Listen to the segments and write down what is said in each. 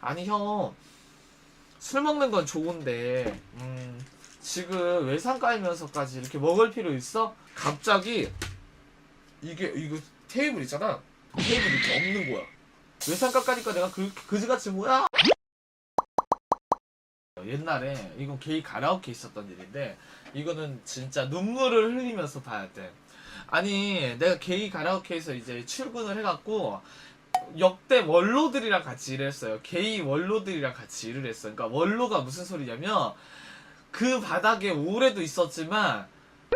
아니 형. 술 먹는 건 좋은데 음, 지금 외상 깔면서까지 이렇게 먹을 필요 있어? 갑자기 이게 이거 테이블 있잖아. 테이블 이렇게 없는 거야. 외상 깎아니까 내가 그 그지같이 뭐야. 옛날에 이건 게이 가라오케 있었던 일인데 이거는 진짜 눈물을 흘리면서 봐야 돼. 아니 내가 게이 가라오케에서 이제 출근을 해갖고 역대 원로들이랑 같이 일했어요. 게이 원로들이랑 같이 일을 했어요. 그러니까 원로가 무슨 소리냐면 그 바닥에 오래도 있었지만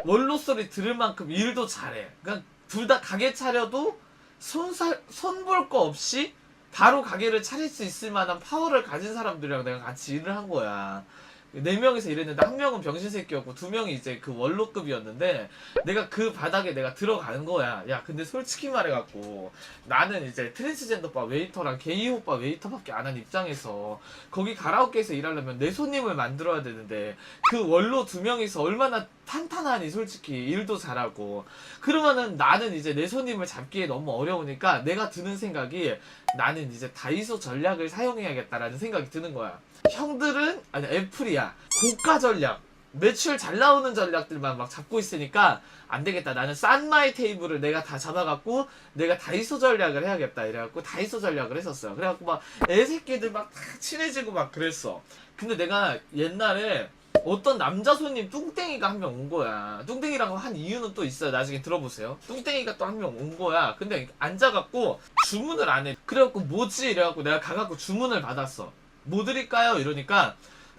원로 소리 들을 만큼 일도 잘해. 그러니까 둘 다 가게 차려도 손볼 거 없이 바로 가게를 차릴 수 있을 만한 파워를 가진 사람들이랑 내가 같이 일을 한 거야. 네 명이서 일했는데 한 명은 병신 새끼였고 두 명이 이제 그 원로급이었는데 내가 그 바닥에 내가 들어가는 거야. 야, 근데 솔직히 말해갖고 나는 이제 트랜스젠더 바 웨이터랑 게이 오빠 웨이터밖에 안 한 입장에서 거기 가라오케에서 일하려면 내 손님을 만들어야 되는데 그 원로 두 명이서 얼마나 탄탄하니 솔직히 일도 잘하고 그러면은 나는 이제 내 손님을 잡기에 너무 어려우니까 내가 드는 생각이 나는 이제 다이소 전략을 사용해야겠다라는 생각이 드는 거야. 형들은 아니 애플이야 고가 전략 매출 잘 나오는 전략들만 막 잡고 있으니까 안 되겠다. 나는 싼 마이 테이블을 내가 다 잡아갖고 내가 다이소 전략을 해야겠다. 이래갖고 다이소 전략을 했었어요. 그래갖고 막 애새끼들 막 다 친해지고 막 그랬어. 근데 내가 옛날에 어떤 남자 손님 뚱땡이가 한 명 온 거야. 뚱땡이라고 한 이유는 또 있어요. 나중에 들어보세요. 뚱땡이가 또 한 명 온 거야. 근데 앉아갖고 주문을 안 해. 그래갖고 뭐지? 이래갖고 내가 가갖고 주문을 받았어. 뭐 드릴까요? 이러니까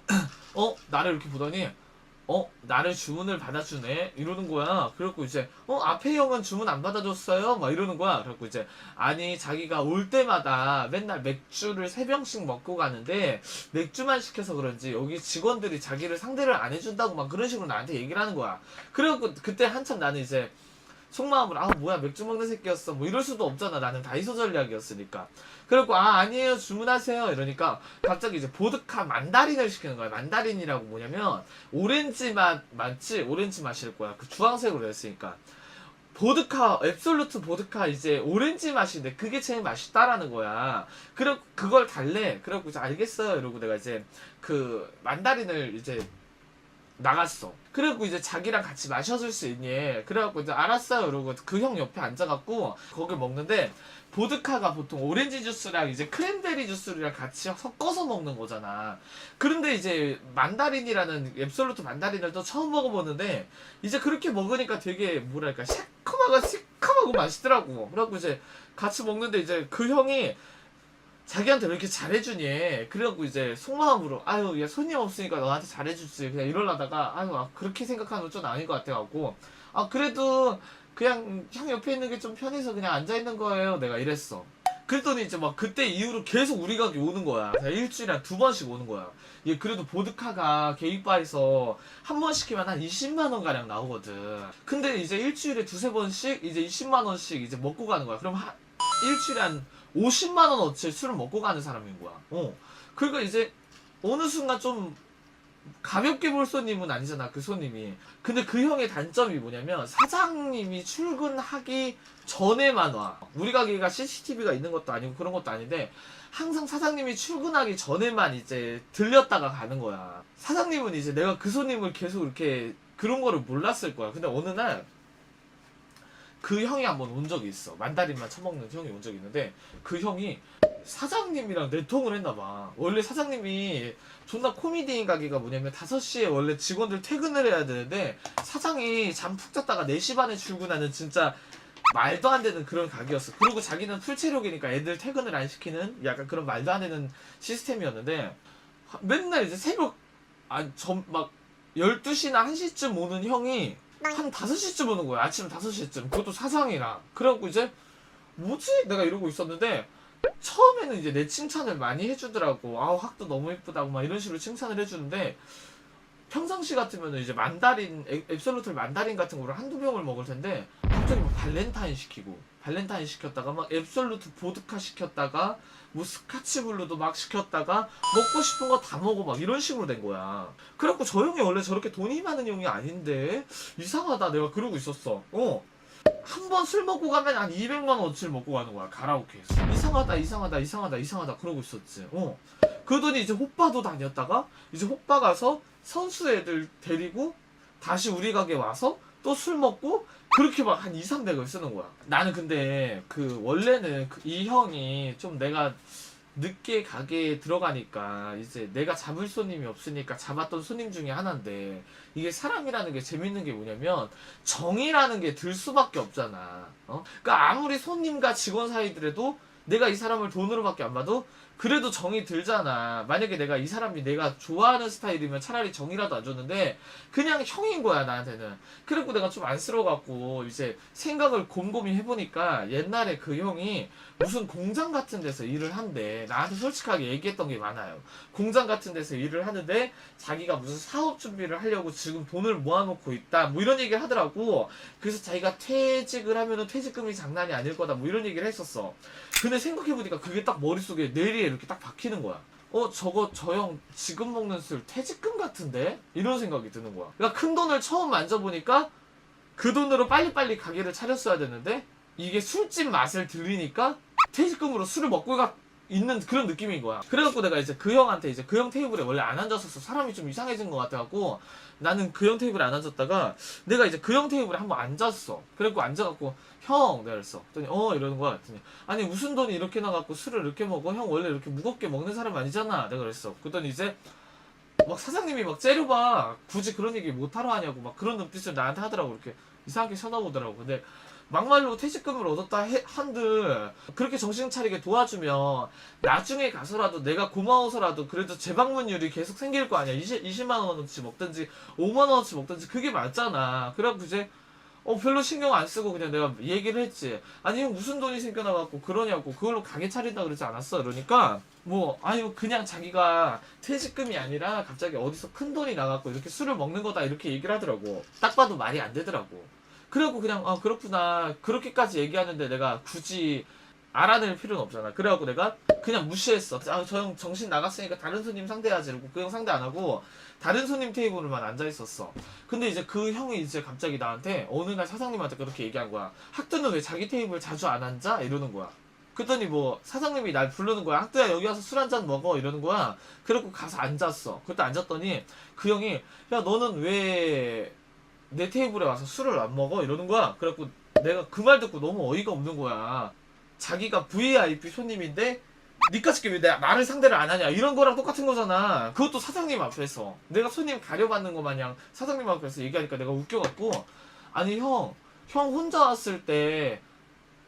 어? 나를 이렇게 보더니 어? 나를 주문을 받아주네? 이러는 거야. 그래갖고 이제 어? 앞에 형은 주문 안 받아줬어요? 막 이러는 거야. 그래갖고 이제 아니 자기가 올 때마다 맨날 맥주를 세 병씩 먹고 가는데 맥주만 시켜서 그런지 여기 직원들이 자기를 상대를 안 해준다고 막 그런 식으로 나한테 얘기를 하는 거야. 그래갖고 그때 한참 나는 이제 속마음으로 아 뭐야 맥주 먹는 새끼였어. 뭐 이럴 수도 없잖아. 나는 다이소 전략이었으니까. 그래갖고 아 아니에요. 주문하세요. 이러니까 갑자기 이제 보드카 만다린을 시키는 거야. 만다린이라고 뭐냐면 오렌지 맛 맞지? 오렌지 맛일 거야. 그 주황색으로 했으니까. 보드카 앱솔루트 보드카 이제 오렌지 맛인데 그게 제일 맛있다라는 거야. 그래 그걸 달래. 그래갖고 이제 알겠어요. 이러고 내가 이제 그 만다린을 이제 나갔어. 그래갖고 이제 자기랑 같이 마셔줄 수 있니? 그래갖고 이제 알았어요. 이러고 그 형 옆에 앉아갖고 거길 먹는데 보드카가 보통 오렌지 주스랑 이제 크랜베리 주스랑 같이 섞어서 먹는 거잖아. 그런데 이제 만다린이라는 앱솔루트 만다린을 또 처음 먹어보는데 이제 그렇게 먹으니까 되게 뭐랄까 새콤하고 시큼하고 맛있더라고. 그래갖고 이제 같이 먹는데 이제 그 형이 자기한테 왜 이렇게 잘해주니? 그래갖고 이제 속마음으로 아유 얘 손님 없으니까 너한테 잘해주지. 그냥 이러려다가 아유 아, 그렇게 생각하는 건 좀 아닌 것 같아갖고 아 그래도 그냥 형 옆에 있는 게 좀 편해서 그냥 앉아있는 거예요. 내가 이랬어. 그랬더니 이제 막 그때 이후로 계속 우리 가게 오는 거야. 일주일에 한 두 번씩 오는 거야. 얘 그래도 보드카가 게이바에서 한 번 시키면 한 20만 원 가량 나오거든. 근데 이제 일주일에 두세 번씩 이제 20만 원씩 이제 먹고 가는 거야. 그럼 한 일주일에 한 50만 원 어치 술을 먹고 가는 사람인 거야. 어. 그러니까 이제 어느 순간 좀 가볍게 볼 손님은 아니잖아 그 손님이. 근데 그 형의 단점이 뭐냐면 사장님이 출근하기 전에만 와. 우리 가게가 CCTV가 있는 것도 아니고 그런 것도 아닌데 항상 사장님이 출근하기 전에만 이제 들렸다가 가는 거야. 사장님은 이제 내가 그 손님을 계속 이렇게 그런 거를 몰랐을 거야. 근데 어느 날 그 형이 한번 온 적이 있어. 만다린만 처먹는 형이 온 적이 있는데 그 형이 사장님이랑 내통을 했나 봐. 원래 사장님이 존나 코미디인 가게가 뭐냐면 5시에 원래 직원들 퇴근을 해야 되는데 사장이 잠 푹 잤다가 4시 반에 출근하는 진짜 말도 안 되는 그런 가게였어. 그리고 자기는 풀체력이니까 애들 퇴근을 안 시키는 약간 그런 말도 안 되는 시스템이었는데 하- 맨날 이제 새벽 아전막 12시나 1시쯤 오는 형이 한 5시쯤 오는 거야. 아침 5시쯤. 그것도 사장이랑. 그래갖고 이제 뭐지? 내가 이러고 있었는데 처음에는 이제 내 칭찬을 많이 해주더라고. 아우 학도 너무 예쁘다고 막 이런 식으로 칭찬을 해주는데 평상시 같으면 이제 만다린 앱- 앱솔루트 만다린 같은 거를 한두 병을 먹을 텐데 갑자기 막 발렌타인 시키고 발렌타인 시켰다가 막 앱솔루트 보드카 시켰다가 뭐 스카치 블루도 막 시켰다가 먹고 싶은 거 다 먹어 막 이런 식으로 된 거야. 그래갖고 저 형이 원래 저렇게 돈이 많은 형이 아닌데 이상하다 내가 그러고 있었어. 어. 한 번 술 먹고 가면 한 200만 원어치를 먹고 가는 거야 가라오케에서 이상하다 이상하다 이상하다 이상하다 그러고 있었지 어 그러더니 이제 호빠도 다녔다가 이제 호빠 가서 선수 애들 데리고 다시 우리 가게 와서 또 술 먹고 그렇게 막 한 2, 300을 쓰는 거야 나는 근데 그 원래는 그 이 형이 좀 내가 늦게 가게에 들어가니까 이제 내가 잡을 손님이 없으니까 잡았던 손님 중에 하나인데 이게 사람이라는 게 재밌는 게 뭐냐면 정이라는 게 들 수밖에 없잖아. 어? 그러니까 아무리 손님과 직원 사이더라도 내가 이 사람을 돈으로밖에 안 봐도 그래도 정이 들잖아. 만약에 내가 이 사람이 내가 좋아하는 스타일이면 차라리 정이라도 안 줬는데 그냥 형인 거야 나한테는. 그리고 내가 좀 안쓰러워갖고 이제 생각을 곰곰이 해보니까 옛날에 그 형이 무슨 공장 같은 데서 일을 한대. 나한테 솔직하게 얘기했던 게 많아요. 공장 같은 데서 일을 하는데 자기가 무슨 사업 준비를 하려고 지금 돈을 모아놓고 있다. 뭐 이런 얘기를 하더라고. 그래서 자기가 퇴직을 하면은 퇴직금이 장난이 아닐 거다. 뭐 이런 얘기를 했었어. 근데 생각해보니까 그게 딱 머릿속에 뇌리에 이렇게 딱 박히는 거야. 어, 저거 저 형 지금 먹는 술 퇴직금 같은데? 이런 생각이 드는 거야. 그러니까 큰 돈을 처음 만져보니까 그 돈으로 빨리빨리 가게를 차렸어야 되는데 이게 술집 맛을 들리니까 퇴직금으로 술을 먹고 가 있는 그런 느낌인 거야. 그래갖고 내가 이제 그 형한테 이제 그 형 테이블에 원래 안 앉았었어. 사람이 좀 이상해진 것 같아갖고 나는 그 형 테이블에 안 앉았다가 내가 이제 그 형 테이블에 한번 앉았어. 그래갖고 앉아갖고 형 내가 그랬어. 그랬더니 어 이러는 거야. 그랬더니 아니 무슨 돈이 이렇게 나갖고 술을 이렇게 먹어? 형 원래 이렇게 무겁게 먹는 사람 아니잖아. 내가 그랬어. 그랬더니 이제 막 사장님이 막 째려봐. 굳이 그런 얘기 못하러 하냐고 막 그런 눈빛을 나한테 하더라고. 이렇게 이상하게 쳐다보더라고. 근데 막말로 퇴직금을 얻었다 해- 한들 그렇게 정신 차리게 도와주면 나중에 가서라도 내가 고마워서라도 그래도 재방문율이 계속 생길 거 아니야. 20, 20만 원어치 먹든지 5만 원어치 먹든지 그게 맞잖아. 그래갖고 이제 어 별로 신경 안 쓰고 그냥 내가 얘기를 했지. 아니 형 무슨 돈이 생겨나갖고 그러냐고 그걸로 가게 차린다 그러지 않았어? 그러니까 뭐 아유 그냥 자기가 퇴직금이 아니라 갑자기 어디서 큰 돈이 나갖고 이렇게 술을 먹는 거다 이렇게 얘기를 하더라고. 딱 봐도 말이 안 되더라고 그래갖고 그냥 아 그렇구나. 그렇게까지 얘기하는데 내가 굳이 알아낼 필요는 없잖아. 그래갖고 내가 그냥 무시했어. 아 저 형 정신 나갔으니까 다른 손님 상대하지 이러고 그 형 상대 안 하고 다른 손님 테이블만 앉아 있었어. 근데 이제 그 형이 이제 갑자기 나한테 어느 날 사장님한테 그렇게 얘기한 거야. 학두는 왜 자기 테이블 자주 안 앉아? 이러는 거야. 그랬더니 뭐 사장님이 날 부르는 거야. 학두야 여기 와서 술 한 잔 먹어. 이러는 거야. 그래갖고 가서 앉았어. 그때 앉았더니 그 형이 야 너는 왜 내 테이블에 와서 술을 안 먹어? 이러는 거야. 그래갖고 내가 그 말 듣고 너무 어이가 없는 거야. 자기가 VIP 손님인데 니까짓게 왜 내- 나를 상대를 안 하냐? 이런 거랑 똑같은 거잖아. 그것도 사장님 앞에서. 내가 손님 가려받는 거 마냥 사장님 앞에서 얘기하니까 내가 웃겨갖고 아니 형 형 혼자 왔을 때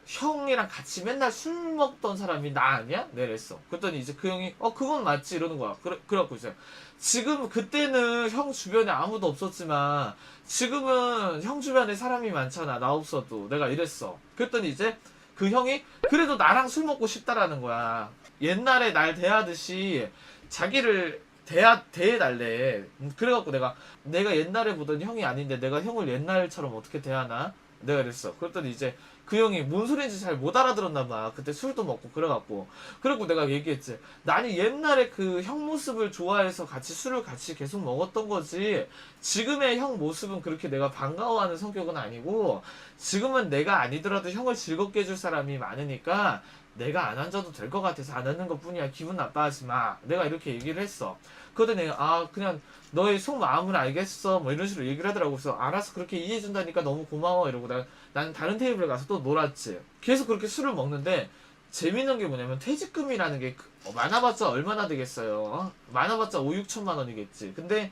형이랑 같이 맨날 술 먹던 사람이 나 아니야? 내가 그랬어. 그랬더니 이제 그 형이 어 그건 맞지 이러는 거야. 그래, 그래갖고 이제 지금 그때는 형 주변에 아무도 없었지만 지금은 형 주변에 사람이 많잖아. 나 없어도. 내가 이랬어. 그랬더니 이제 그 형이 그래도 나랑 술 먹고 싶다라는 거야. 옛날에 날 대하듯이 자기를 대하, 대해달래. 음, 그래갖고 내가 내가 옛날에 보던 형이 아닌데 내가 형을 옛날처럼 어떻게 대하나? 내가 그랬어. 그랬더니 이제 그 형이 뭔 소리인지 잘 못 알아들었나 봐. 그때 술도 먹고 그래갖고. 그리고 내가 얘기했지. 나는 옛날에 그 형 모습을 좋아해서 같이 술을 같이 계속 먹었던 거지. 지금의 형 모습은 그렇게 내가 반가워하는 성격은 아니고 지금은 내가 아니더라도 형을 즐겁게 해줄 사람이 많으니까 내가 안 앉아도 될 것 같아서 안 앉는 것 뿐이야. 기분 나빠하지 마. 내가 이렇게 얘기를 했어. 그러더니 내가 아 그냥 너의 속마음을 알겠어. 뭐 이런 식으로 얘기를 하더라고. 그래서 알아서 그렇게 이해해 준다니까 너무 고마워. 이러고 나, 나는 다른 테이블에 가서 또 놀았지. 계속 그렇게 술을 먹는데 재밌는 게 뭐냐면 퇴직금이라는 게 그- 어, 많아봤자 얼마나 되겠어요? 어? 많아봤자 5, 6천만 원이겠지. 근데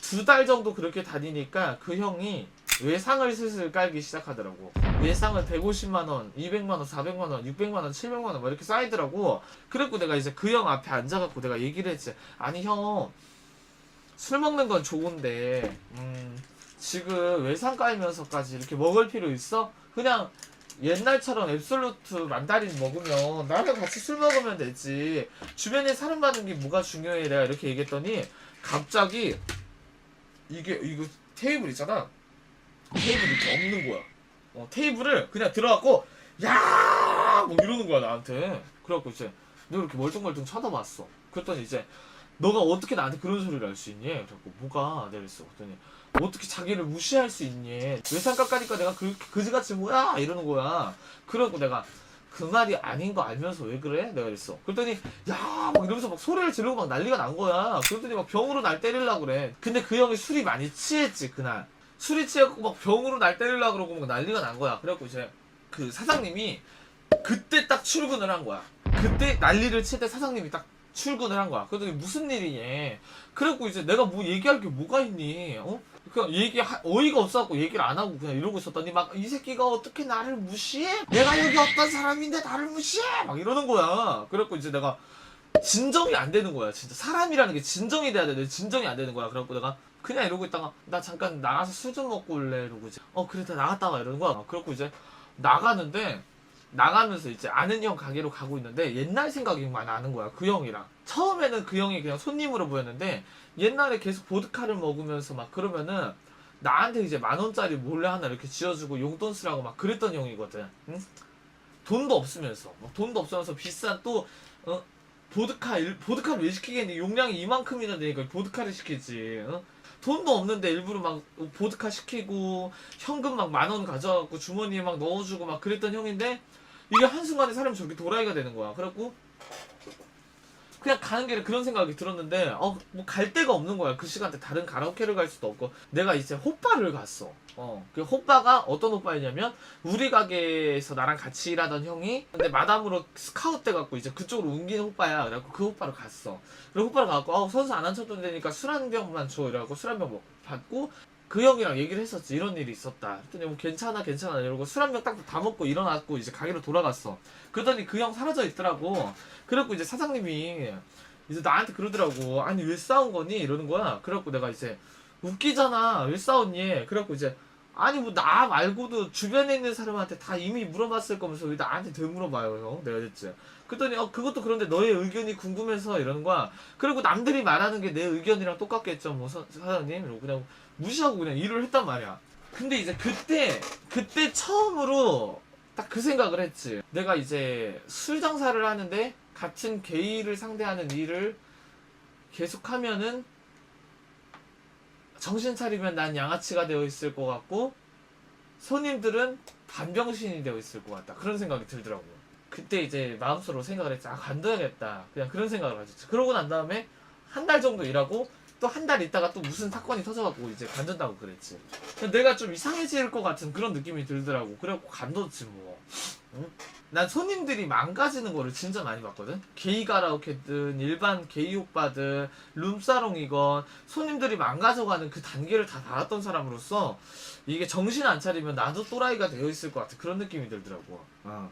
두 달 정도 그렇게 다니니까 그 형이 외상을 슬슬 깔기 시작하더라고. 외상은 150만원, 200만원, 400만원, 600만원, 700만원 뭐 이렇게 쌓이더라고. 그래갖고 내가 이제 그 형 앞에 앉아갖고 내가 얘기를 했지. 아니 형 술 먹는 건 좋은데 음, 지금 외상 깔면서까지 이렇게 먹을 필요 있어? 그냥 옛날처럼 앱솔루트 만다린 먹으면 나랑 같이 술 먹으면 되지. 주변에 사람 많은 게 뭐가 중요해? 내가 이렇게 얘기했더니 갑자기 이게 이거 테이블 있잖아 테이블 이렇게 없는 거야 어, 테이블을 그냥 들어갖고 야 뭐 이러는 거야 나한테 그래갖고 이제 내가 이렇게 멀뚱멀뚱 쳐다봤어 그랬더니 이제 너가 어떻게 나한테 그런 소리를 할 수 있니? 그래갖고 뭐가? 내가 그랬어 그랬더니 어떻게 자기를 무시할 수 있니? 외상 깎아니까 내가 그, 그지같이 뭐야? 이러는 거야. 그러고 내가 그 말이 아닌 거 알면서 왜 그래? 내가 그랬어. 그랬더니 야 막 이러면서 막 소리를 지르고 막 난리가 난 거야. 그랬더니 막 병으로 날 때리려고 그래. 근데 그 형이 술이 많이 취했지 그날. 술이 취해갖고 막 병으로 날 때리려고 그러고 막 난리가 난 거야. 그래갖고 이제 그 사장님이 그때 딱 출근을 한 거야. 그때 난리를 칠 때 사장님이 딱 출근을 한 거야. 그랬더니 무슨 일이니? 그래갖고 이제 내가 뭐 얘기할 게 뭐가 있니? 어? 그냥 얘기 어이가 없어갖고 얘기를 안 하고 그냥 이러고 있었더니 막 이 새끼가 어떻게 나를 무시해? 내가 여기 어떤 사람인데 나를 무시해? 막 이러는 거야. 그래갖고 이제 내가 진정이 안 되는 거야. 진짜 사람이라는 게 진정이 돼야 되는데 진정이 안 되는 거야. 그래갖고 내가 그냥 이러고 있다가 나 잠깐 나가서 술좀 먹고 올래 이러고 이제 어 그래 다 나갔다 와 이러는 거야. 그래갖고 이제 나가는데 나가면서 이제 아는 형 가게로 가고 있는데 옛날 생각이 막 나는 거야 그 형이랑 처음에는 그 형이 그냥 손님으로 보였는데 옛날에 계속 보드카를 먹으면서 막 그러면은 나한테 이제 만 원짜리 몰래 하나 이렇게 지어주고 용돈 쓰라고 막 그랬던 형이거든 응? 돈도 없으면서 막 돈도 없으면서 비싼 또 어? 보드카 일- 보드카를 왜 시키겠니 용량이 이만큼이나 되니까 보드카를 시키지 어? 돈도 없는데 일부러 막 보드카 시키고 현금 막 만 원 가져갖고 주머니에 막 넣어주고 막 그랬던 형인데 이게 한순간에 사람이 저렇게 도라이가 되는 거야. 그래갖고 그냥 가는 길에 그런 생각이 들었는데 어 뭐갈 데가 없는 거야. 그 시간대 다른 가라오케를 갈 수도 없고 내가 이제 호빠를 갔어. 어. 그 호빠가 어떤 호빠였냐면 우리 가게에서 나랑 같이 일하던 형이 근데 마담으로 스카웃 돼 갖고 이제 그쪽으로 옮긴 호빠야. 그래갖고 그 호빠를 갔어. 그리고 호빠를 가갖고 어, 선수 안 앉혀도 되니까 술 한 병만 줘. 이래갖고 술 한병 받고 그 형이랑 얘기를 했었지. 이런 일이 있었다. 그랬더니 뭐 괜찮아 괜찮아. 이러고 술 한 병 딱 다 먹고 일어났고 이제 가게로 돌아갔어. 그러더니 그 형 사라져 있더라고. 그래갖고 이제 사장님이 이제 나한테 그러더라고. 아니 왜 싸운 거니? 이러는 거야. 그래갖고 내가 이제 웃기잖아. 왜 싸웠니? 그래갖고 이제 아니 뭐 나 말고도 주변에 있는 사람한테 다 이미 물어봤을 거면서 왜 나한테 더 물어봐요 형 내가 그랬지 그랬더니 어 그것도 그런데 너의 의견이 궁금해서 이러는 거야 그리고 남들이 말하는 게 내 의견이랑 똑같겠죠 뭐 사- 사장님 이러고 그냥 무시하고 그냥 일을 했단 말이야. 근데 이제 그때 그때 처음으로 딱 그 생각을 했지. 내가 이제 술 장사를 하는데 같은 게이를 상대하는 일을 계속하면은 정신 차리면 난 양아치가 되어 있을 것 같고 손님들은 반병신이 되어 있을 것 같다. 그런 생각이 들더라고. 그때 이제 마음속으로 생각을 했지. 아, 간둬야겠다. 그냥 그런 생각을 가졌지. 그러고 난 다음에 한 달 정도 일하고 또 한 달 있다가 또 무슨 사건이 터져갖고 이제 관둔다고 그랬지. 내가 좀 이상해질 것 같은 그런 느낌이 들더라고. 그래갖고 간뒀지 뭐. 응? 난 손님들이 망가지는 거를 진짜 많이 봤거든. 게이 가라오케든 일반 게이 오빠든 룸사롱이건 손님들이 망가져가는 그 단계를 다 닿았던 사람으로서 이게 정신 안 차리면 나도 또라이가 되어 있을 것 같아. 그런 느낌이 들더라고. 어.